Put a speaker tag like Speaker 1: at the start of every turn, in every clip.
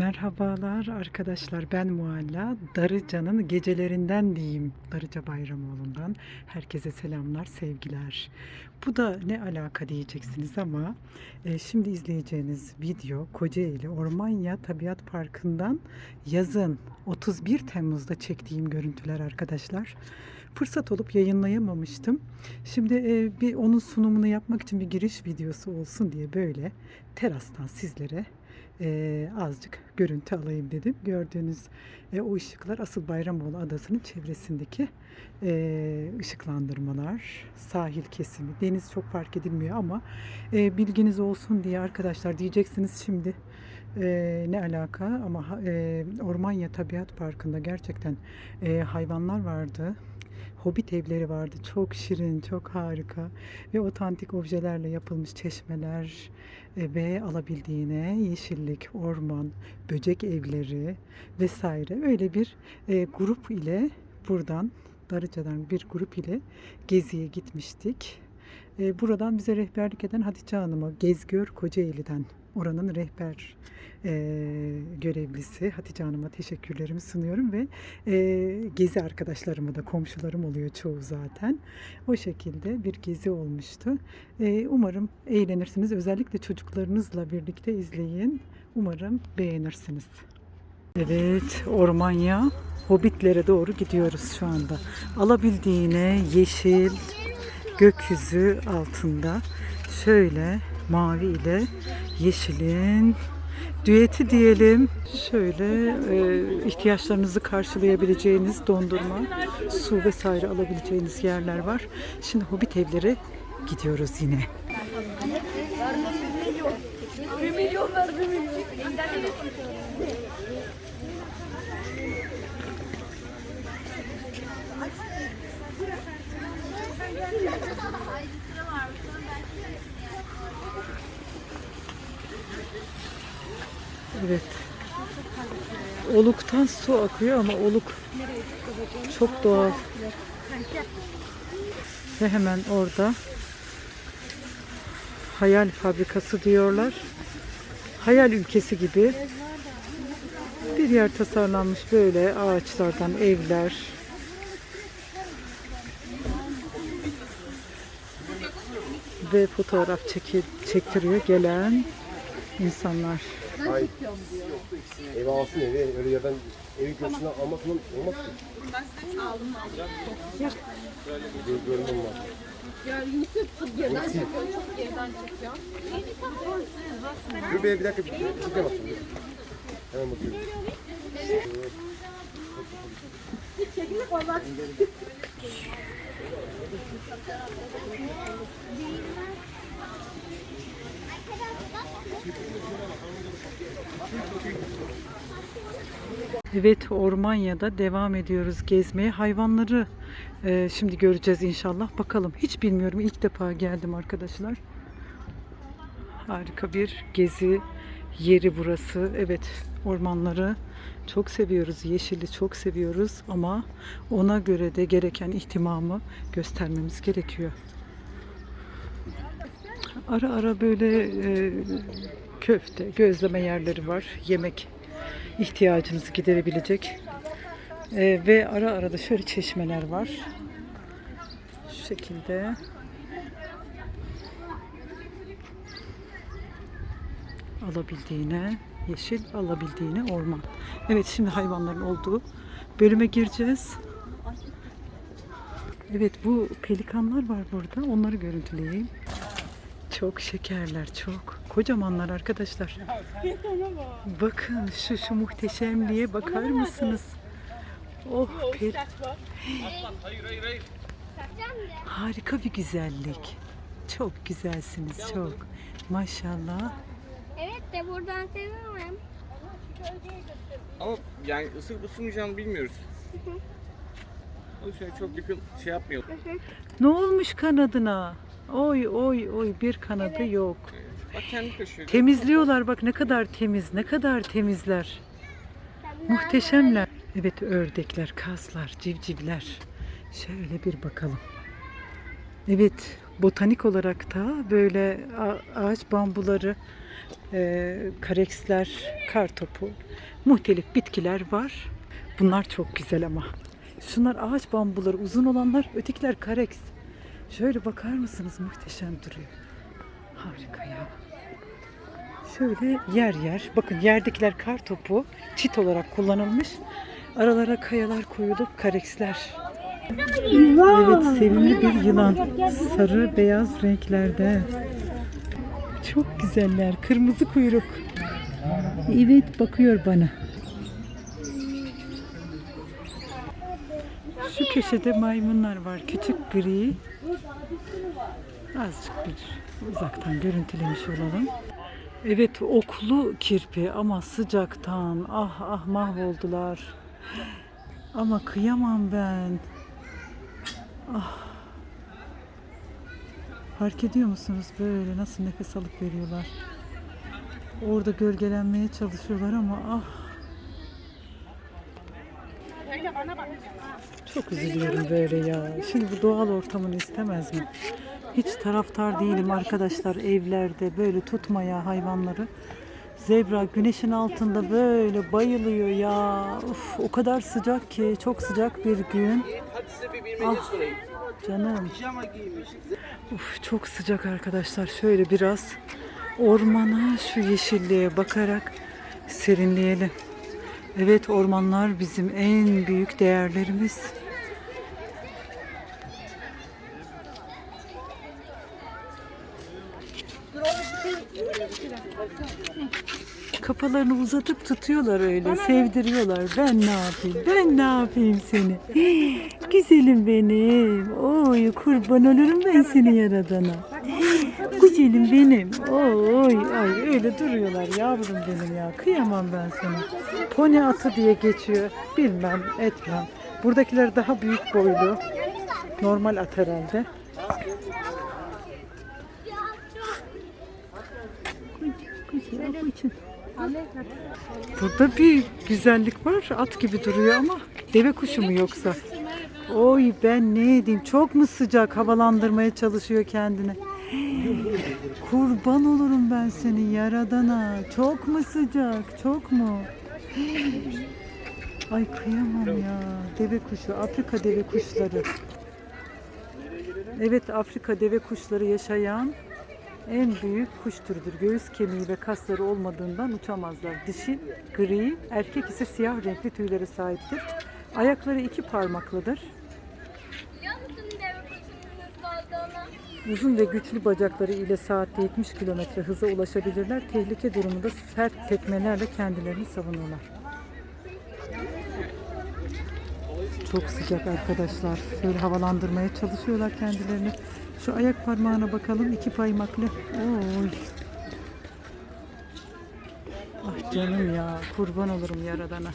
Speaker 1: Merhabalar arkadaşlar ben Mualla. Darıca'nın gecelerinden diyeyim. Darıca Bayramoğlu'ndan. Herkese selamlar sevgiler. Bu da ne alaka diyeceksiniz ama e, şimdi izleyeceğiniz video Kocaeli Ormanya Tabiat Parkı'ndan yazın 31 Temmuz'da çektiğim görüntüler arkadaşlar. Fırsat olup yayınlayamamıştım. Şimdi e, bir onun sunumunu yapmak için bir giriş videosu olsun diye böyle terastan sizlere e, azıcık görüntü alayım dedim. Gördüğünüz e, o ışıklar asıl Bayramoğlu Adası'nın çevresindeki e, ışıklandırmalar, sahil kesimi, deniz çok fark edilmiyor ama e, bilginiz olsun diye arkadaşlar diyeceksiniz şimdi e, ne alaka ama e, Ormanya Tabiat Parkı'nda gerçekten e, hayvanlar vardı. Hobbit evleri vardı. Çok şirin, çok harika ve otantik objelerle yapılmış çeşmeler e, ve alabildiğine yeşillik, orman, böcek evleri vesaire öyle bir e, grup ile buradan Darıca'dan bir grup ile geziye gitmiştik. E, buradan bize rehberlik eden Hatice Hanım'a Gezgör Kocaeli'den oranın rehber e, görevlisi Hatice Hanım'a teşekkürlerimi sunuyorum ve e, gezi arkadaşlarıma da komşularım oluyor çoğu zaten. O şekilde bir gezi olmuştu. E, umarım eğlenirsiniz. Özellikle çocuklarınızla birlikte izleyin. Umarım beğenirsiniz. Evet, Ormanya Hobbitlere doğru gidiyoruz şu anda. Alabildiğine yeşil gökyüzü altında şöyle mavi ile yeşilin düeti diyelim. Şöyle e, ihtiyaçlarınızı karşılayabileceğiniz dondurma, su vesaire alabileceğiniz yerler var. Şimdi Hobbit evlere gidiyoruz yine. Evet. Oluktan su akıyor ama oluk çok doğal. Ve hemen orada hayal fabrikası diyorlar. Hayal ülkesi gibi bir yer tasarlanmış böyle ağaçlardan evler. Ve fotoğraf çeki, çektiriyor gelen insanlar.
Speaker 2: Hayır. Ev alsın evi. Öyle yerden evi göğsüne almak falan olmaz ki. Gör, görünüm var.
Speaker 3: Ya Yusuf geriden çekiyor, çok geriden çekiyor.
Speaker 2: Dur bir, bir dakika. Bir, bir dakika bakayım. Hemen bakıyorum.
Speaker 1: Evet Ormanya'da devam ediyoruz gezmeye. Hayvanları e, şimdi göreceğiz inşallah. Bakalım hiç bilmiyorum. İlk defa geldim arkadaşlar. Harika bir gezi yeri burası. Evet ormanları çok seviyoruz. Yeşili çok seviyoruz ama ona göre de gereken ihtimamı göstermemiz gerekiyor. Ara ara böyle e, köfte, gözleme yerleri var. Yemek ihtiyacınızı giderebilecek. Ee, ve ara ara da şöyle çeşmeler var. Şu şekilde. Alabildiğine yeşil, alabildiğine orman. Evet şimdi hayvanların olduğu bölüme gireceğiz. Evet bu pelikanlar var burada. Onları görüntüleyeyim. Çok şekerler, çok. Kocamanlar arkadaşlar. Bakın şu şu muhteşemliğe bakar mısınız? Oh pel. Harika bir güzellik. Çok güzelsiniz çok. Maşallah.
Speaker 4: Evet de buradan seviyorum.
Speaker 5: Ama yani ısırıp ısırmayacağını bilmiyoruz. O yüzden çok yakın şey yapmayalım.
Speaker 1: Ne olmuş kanadına? Oy oy oy bir kanadı yok.
Speaker 5: Bak kendi kaşıyor.
Speaker 1: Temizliyorlar bak ne kadar temiz, ne kadar temizler. Muhteşemler. Evet ördekler, kazlar, civcivler. Şöyle bir bakalım. Evet botanik olarak da böyle ağaç bambuları e, kareksler, kartopu, muhtelif bitkiler var. Bunlar çok güzel ama. Şunlar ağaç bambuları uzun olanlar, ötekiler kareks. Şöyle bakar mısınız? Muhteşem duruyor. Harika ya. Şöyle yer yer. Bakın yerdekiler kar topu çit olarak kullanılmış. Aralara kayalar koyulup kareksler. Evet sevimli bir yılan. Sarı beyaz renklerde. Çok güzeller. Kırmızı kuyruk. Evet bakıyor bana. Şu köşede maymunlar var. Küçük gri. Azıcık bir uzaktan görüntülemiş olalım. Evet oklu kirpi ama sıcaktan ah ah mahvoldular. Ama kıyamam ben. Ah. Fark ediyor musunuz böyle nasıl nefes alıp veriyorlar. Orada gölgelenmeye çalışıyorlar ama ah. Çok üzülüyorum böyle ya. Şimdi bu doğal ortamını istemez mi? Hiç taraftar değilim arkadaşlar evlerde böyle tutmaya hayvanları. Zebra güneşin altında böyle bayılıyor ya. Uf, o kadar sıcak ki çok sıcak bir gün. Ah canım. Uf, çok sıcak arkadaşlar. Şöyle biraz ormana şu yeşilliğe bakarak serinleyelim. Evet ormanlar bizim en büyük değerlerimiz. Kafalarını uzatıp tutuyorlar öyle, sevdiriyorlar. Ben ne yapayım, ben ne yapayım seni? Güzelim benim. Oy kurban olurum ben seni yaradana. Güzelim benim. Oy ay öyle duruyorlar yavrum benim ya. Kıyamam ben sana. Pony atı diye geçiyor. Bilmem etmem. Buradakiler daha büyük boylu. Normal at herhalde. Burada bir güzellik var. At gibi duruyor ama deve kuşu mu yoksa? Oy ben ne edeyim? Çok mu sıcak havalandırmaya çalışıyor kendini? Kurban olurum ben seni yaradana. Çok mu sıcak? Çok mu? Ay kıyamam ya. Deve kuşu, Afrika deve kuşları. Evet Afrika deve kuşları yaşayan en büyük kuş türüdür. Göğüs kemiği ve kasları olmadığından uçamazlar. Dişi gri, erkek ise siyah renkli tüylere sahiptir. Ayakları iki parmaklıdır. Uzun ve güçlü bacakları ile saatte 70 kilometre hıza ulaşabilirler. Tehlike durumunda sert tekmelerle kendilerini savunurlar. Çok sıcak arkadaşlar. Şöyle havalandırmaya çalışıyorlar kendilerini. Şu ayak parmağına bakalım. iki parmaklı. Oy. Ah canım ya. Kurban olurum yaradana.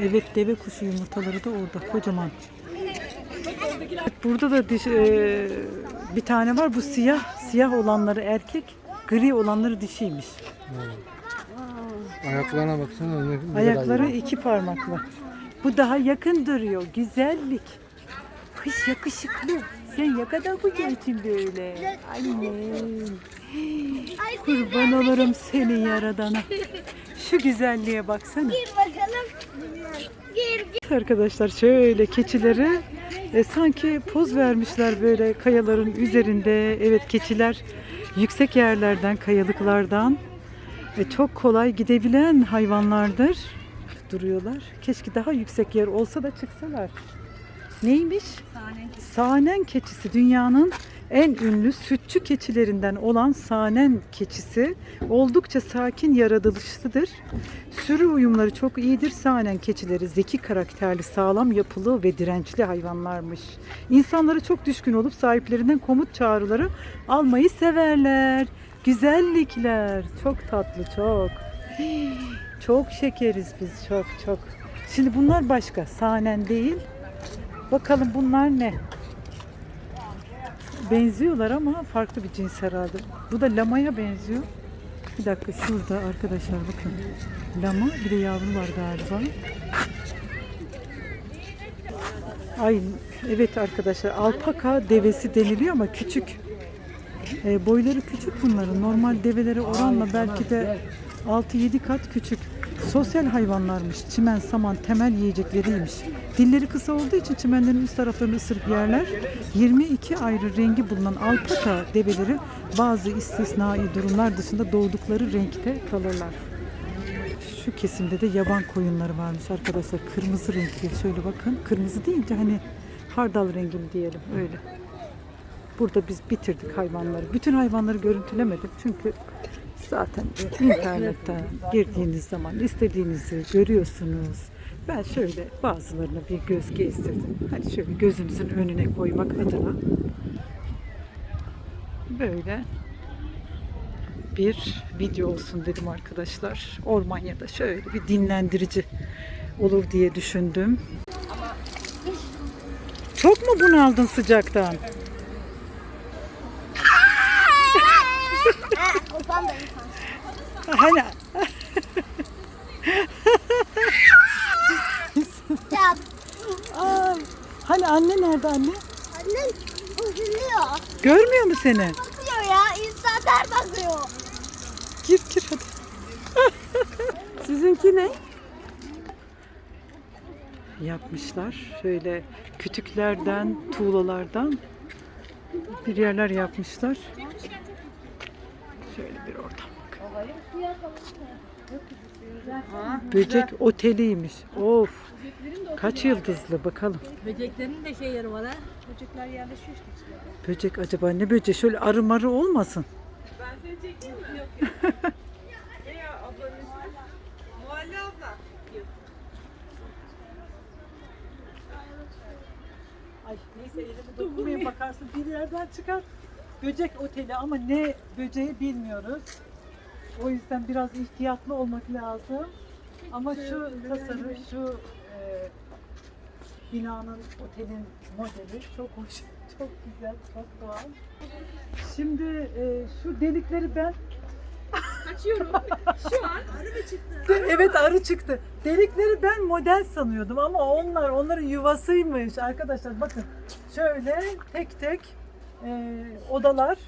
Speaker 1: Evet deve kuşu yumurtaları da orada. Kocaman. Burada da diş, e, bir tane var. Bu siyah. Siyah olanları erkek. Gri olanları dişiymiş.
Speaker 2: Ayaklarına baksana. Ne,
Speaker 1: Ayakları iki parmaklı. Bu daha yakın duruyor. Güzellik. Kış yakışıklı. Sen ne kadar güzelsin böyle. Annem. Kurban olurum seni yaradana. Şu güzelliğe baksana.
Speaker 4: Gir bakalım. Gir gir.
Speaker 1: Arkadaşlar şöyle keçileri e, sanki poz vermişler böyle kayaların üzerinde. Evet keçiler yüksek yerlerden, kayalıklardan e, çok kolay gidebilen hayvanlardır. Duruyorlar. Keşke daha yüksek yer olsa da çıksalar. Neymiş? Sahnen keçisi dünyanın en ünlü sütçü keçilerinden olan sahnen keçisi oldukça sakin yaratılışlıdır. Sürü uyumları çok iyidir. Sahnen keçileri zeki karakterli, sağlam yapılı ve dirençli hayvanlarmış. İnsanlara çok düşkün olup sahiplerinden komut çağrıları almayı severler. Güzellikler. Çok tatlı, çok. Çok şekeriz biz, çok çok. Şimdi bunlar başka, sahnen değil. Bakalım bunlar ne? Benziyorlar ama farklı bir cins herhalde. Bu da lamaya benziyor. Bir dakika şurada arkadaşlar bakın. Lama bir de yavru var galiba. Ay evet arkadaşlar alpaka devesi deniliyor ama küçük. E, boyları küçük bunların. Normal develere oranla belki de 6-7 kat küçük. Sosyal hayvanlarmış. Çimen, saman temel yiyecekleriymiş. Dilleri kısa olduğu için çimenlerin üst taraflarını ısırıp yerler. 22 ayrı rengi bulunan alpaka develeri bazı istisnai durumlar dışında doğdukları renkte kalırlar. Şu kesimde de yaban koyunları varmış arkadaşlar. Kırmızı renkli. Şöyle bakın. Kırmızı deyince hani hardal rengi diyelim öyle. Burada biz bitirdik hayvanları. Bütün hayvanları görüntülemedim çünkü zaten internetten girdiğiniz zaman istediğinizi görüyorsunuz. Ben şöyle bazılarına bir göz gezdirdim. Hani şöyle gözünüzün önüne koymak adına. Böyle bir video olsun dedim arkadaşlar. Ormanya'da şöyle bir dinlendirici olur diye düşündüm. Çok mu bunaldın sıcaktan? Hani
Speaker 4: Ya
Speaker 1: Aa, hani anne nerede anne?
Speaker 4: annen üzülüyor.
Speaker 1: Görmüyor mu seni?
Speaker 4: Bakıyor ya. İnsanlar bakıyor.
Speaker 1: Gir gir hadi. Sizinki ne? Yapmışlar. Şöyle kütüklerden, tuğlalardan bir yerler yapmışlar. Şöyle bir oradan bakın. Böcek oteliymiş. Of. Kaç yıldızlı bakalım.
Speaker 6: Böceklerin de şey yeri var ha. Böcekler yerleşiyor işte.
Speaker 1: Böcek acaba ne böceği? Şöyle arı marı olmasın. Ay neyse elimi dokunmaya bakarsın bir yerden çıkar. Böcek oteli ama ne böceği bilmiyoruz. O yüzden biraz ihtiyatlı olmak lazım. Ama şu tasarım, şu e, binanın, otelin modeli çok hoş, çok güzel, çok doğal. Şimdi e, şu delikleri ben
Speaker 3: Açıyorum. Şu an
Speaker 1: Evet arı çıktı. Delikleri ben model sanıyordum ama onlar onların yuvasıymış arkadaşlar. Bakın şöyle tek tek e, odalar.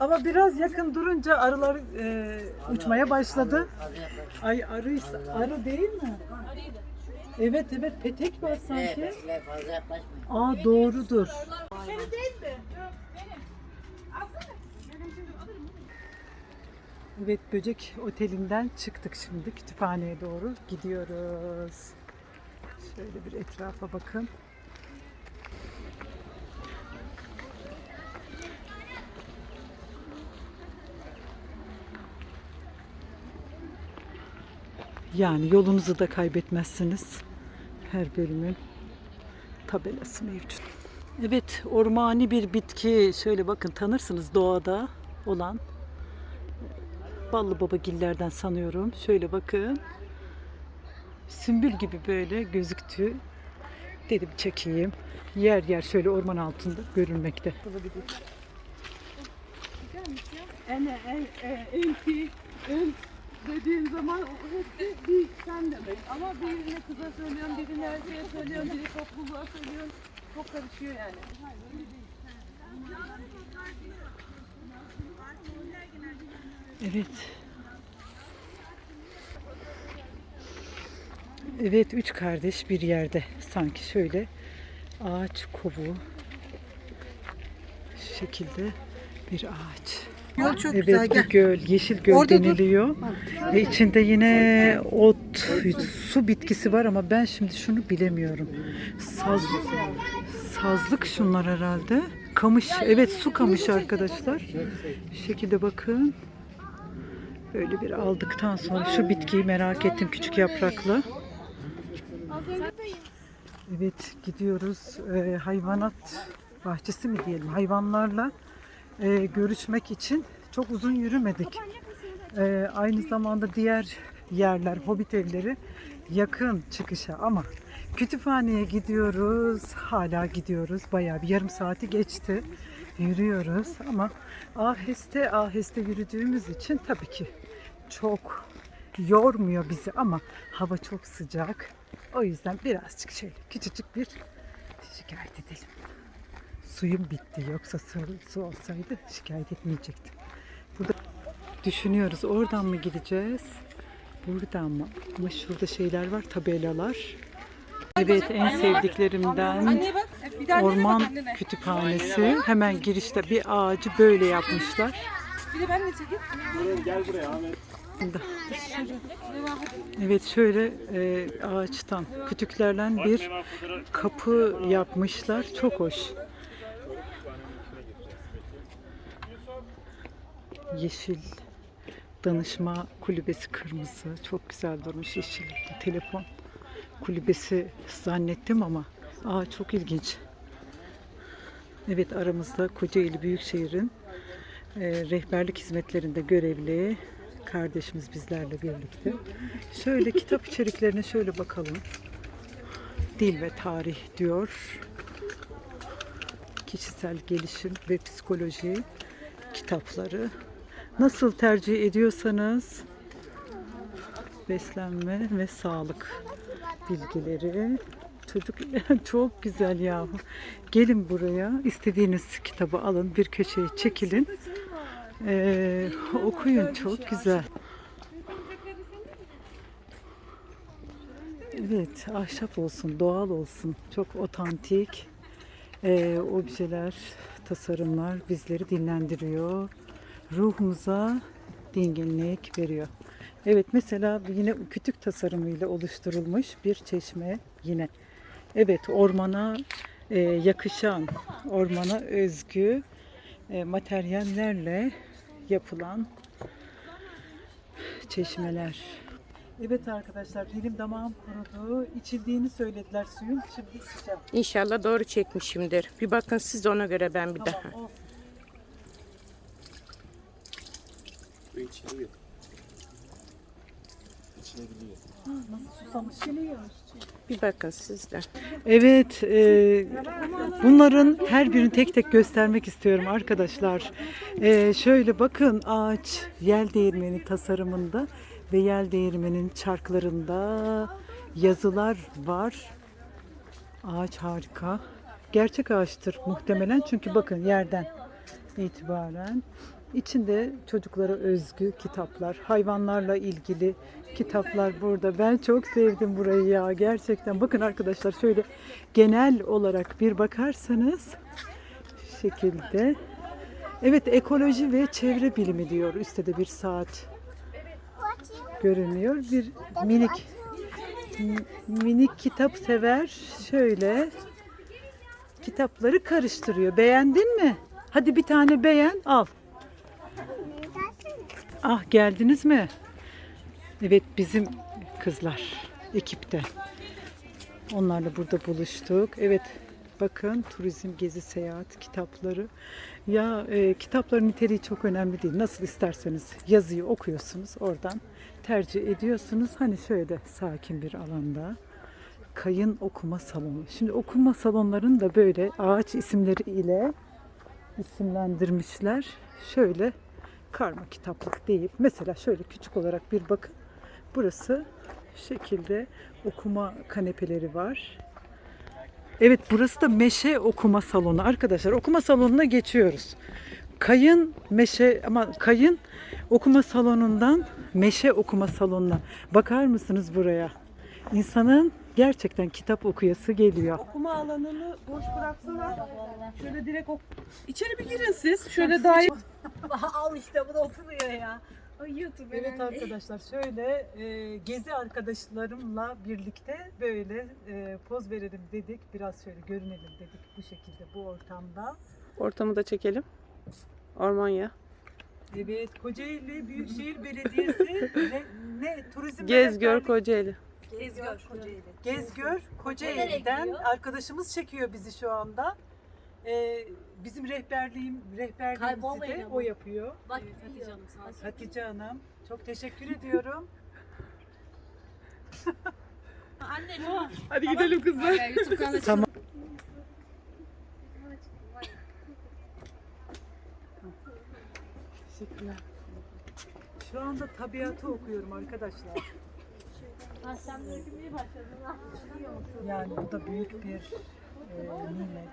Speaker 1: Ama biraz yakın durunca arılar e, uçmaya başladı. Ay arıysa arı değil mi? Evet evet petek var sanki.
Speaker 6: fazla yaklaşmayın.
Speaker 1: Aa doğrudur. Evet böcek otelinden çıktık şimdi kütüphaneye doğru gidiyoruz. Şöyle bir etrafa bakın. Yani yolunuzu da kaybetmezsiniz. Her bölümün tabelası mevcut. Evet, ormani bir bitki. Şöyle bakın tanırsınız doğada olan. Ballı babagillerden sanıyorum. Şöyle bakın. Sümbül gibi böyle gözüktü. Dedim çekeyim. Yer yer şöyle orman altında görülmekte.
Speaker 3: en en en en ki en dediğin zaman hepsi bir sen demek. Ama birine kıza söylüyorsun, birine erkeğe söylüyorsun, biri topluluğa söylüyorsun. Çok karışıyor yani.
Speaker 1: Evet. Evet, üç kardeş bir yerde. Sanki şöyle ağaç kovuğu. Şu şekilde bir ağaç.
Speaker 6: Yol çok
Speaker 1: evet,
Speaker 6: güzel gel.
Speaker 1: göl, yeşil göl
Speaker 6: Orada dur.
Speaker 1: deniliyor. Ve içinde yine ot, su bitkisi var ama ben şimdi şunu bilemiyorum. Saz, sazlık şunlar herhalde. Kamış, evet su kamışı arkadaşlar. Şu şekilde bakın. Böyle bir aldıktan sonra şu bitkiyi merak ettim küçük yapraklı. Evet gidiyoruz Ee, hayvanat bahçesi mi diyelim hayvanlarla e, görüşmek için çok uzun yürümedik. Ee, aynı zamanda diğer yerler hobbit evleri yakın çıkışa ama kütüphaneye gidiyoruz hala gidiyoruz bayağı bir yarım saati geçti yürüyoruz ama aheste aheste yürüdüğümüz için tabii ki çok yormuyor bizi ama hava çok sıcak. O yüzden birazcık şöyle küçücük bir şikayet edelim. Suyum bitti. Yoksa su, su olsaydı şikayet etmeyecektim. Burada düşünüyoruz. Oradan mı gideceğiz? Buradan mı? Ama şurada şeyler var. Tabelalar. Evet en sevdiklerimden orman kütüphanesi. Hemen girişte bir ağacı böyle yapmışlar.
Speaker 3: Bir de ben de çekeyim.
Speaker 1: Evet şöyle e, ağaçtan kütüklerden bir kapı yapmışlar. Çok hoş. Yeşil danışma kulübesi kırmızı. Çok güzel durmuş yeşil. Telefon kulübesi zannettim ama aa çok ilginç. Evet aramızda Kocaeli Büyükşehir'in e, rehberlik hizmetlerinde görevli kardeşimiz bizlerle birlikte. Şöyle kitap içeriklerine şöyle bakalım. Dil ve tarih diyor. Kişisel gelişim ve psikoloji kitapları. Nasıl tercih ediyorsanız beslenme ve sağlık bilgileri. Çocuk çok güzel yahu. Gelin buraya istediğiniz kitabı alın bir köşeye çekilin. Ee, okuyun çok güzel. Evet ahşap olsun doğal olsun çok otantik ee, objeler tasarımlar bizleri dinlendiriyor. Ruhumuza dinginlik veriyor. Evet mesela yine kütük tasarımıyla oluşturulmuş bir çeşme yine. Evet ormana e, yakışan, ormana özgü e, materyallerle yapılan çeşmeler. Evet arkadaşlar dilim damağım kurudu. İçildiğini söylediler suyun. Şimdi içeceğim.
Speaker 7: İnşallah doğru çekmişimdir. Bir bakın siz de ona göre ben bir daha.
Speaker 1: Tamam olsun.
Speaker 2: Su içiliyor. İçilebiliyor.
Speaker 7: Bir bakın siz de.
Speaker 1: Evet, e, bunların her birini tek tek göstermek istiyorum arkadaşlar. E, şöyle bakın ağaç yel değirmeni tasarımında ve yel değirmenin çarklarında yazılar var. Ağaç harika. Gerçek ağaçtır muhtemelen çünkü bakın yerden itibaren içinde çocuklara özgü kitaplar, hayvanlarla ilgili kitaplar burada. Ben çok sevdim burayı ya gerçekten. Bakın arkadaşlar şöyle genel olarak bir bakarsanız şekilde. Evet ekoloji ve çevre bilimi diyor. Üstte de bir saat görünüyor. Bir minik minik kitap sever şöyle kitapları karıştırıyor. Beğendin mi? Hadi bir tane beğen al. Ah geldiniz mi? Evet bizim kızlar ekipte. Onlarla burada buluştuk. Evet bakın turizm, gezi, seyahat kitapları. Ya e, kitapların niteliği çok önemli değil. Nasıl isterseniz yazıyı okuyorsunuz oradan tercih ediyorsunuz. Hani şöyle sakin bir alanda. Kayın okuma salonu. Şimdi okuma salonlarını da böyle ağaç isimleri ile isimlendirmişler. Şöyle karma kitaplık deyip mesela şöyle küçük olarak bir bakın. Burası şekilde okuma kanepeleri var. Evet burası da meşe okuma salonu. Arkadaşlar okuma salonuna geçiyoruz. Kayın meşe ama kayın okuma salonundan meşe okuma salonuna. Bakar mısınız buraya? İnsanın gerçekten kitap okuyası geliyor.
Speaker 3: Okuma alanını boş bıraksınlar. Şöyle direkt ok. İçeri bir girin siz. Şöyle daha
Speaker 6: Al işte bu da oturuyor ya. Ay YouTube
Speaker 1: Evet arkadaşlar şöyle e, gezi arkadaşlarımla birlikte böyle e, poz verelim dedik. Biraz şöyle görünelim dedik bu şekilde bu ortamda.
Speaker 7: Ortamı da çekelim. Orman ya.
Speaker 1: Evet Kocaeli Büyükşehir Belediyesi ne, ne turizm ve
Speaker 7: Gez gör
Speaker 1: rehberlik-
Speaker 7: Kocaeli.
Speaker 6: Gezgör Kocaeli.
Speaker 1: Gezgör Kocaeli'den arkadaşımız çekiyor bizi şu anda. E, bizim rehberliğim rehberliğimizi de o yapıyor.
Speaker 6: Bak Hatice Hanım sağ olsun.
Speaker 1: Hatice Hanım çok teşekkür ediyorum.
Speaker 6: Anne
Speaker 7: Hadi gidelim kızlar.
Speaker 6: YouTube kanalı
Speaker 1: Tamam. Teşekkürler. Şu anda tabiatı okuyorum arkadaşlar.
Speaker 6: Ha.
Speaker 1: Yani bu da büyük bir e, nimet.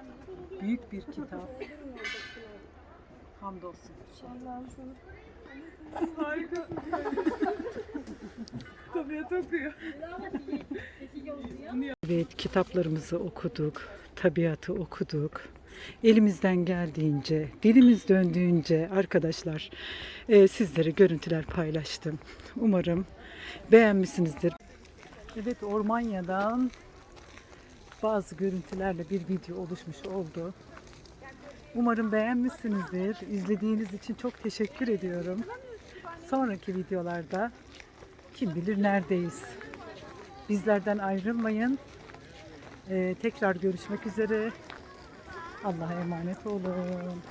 Speaker 1: Büyük bir kitap. Hamdolsun.
Speaker 3: Harikasın sen. Tabiat okuyor.
Speaker 1: Evet, kitaplarımızı okuduk, tabiatı okuduk. Elimizden geldiğince, dilimiz döndüğünce arkadaşlar e, sizlere görüntüler paylaştım. Umarım beğenmişsinizdir. Evet, Ormanya'dan bazı görüntülerle bir video oluşmuş oldu. Umarım beğenmişsinizdir. İzlediğiniz için çok teşekkür ediyorum. Sonraki videolarda kim bilir neredeyiz. Bizlerden ayrılmayın. Ee, tekrar görüşmek üzere. Allah'a emanet olun.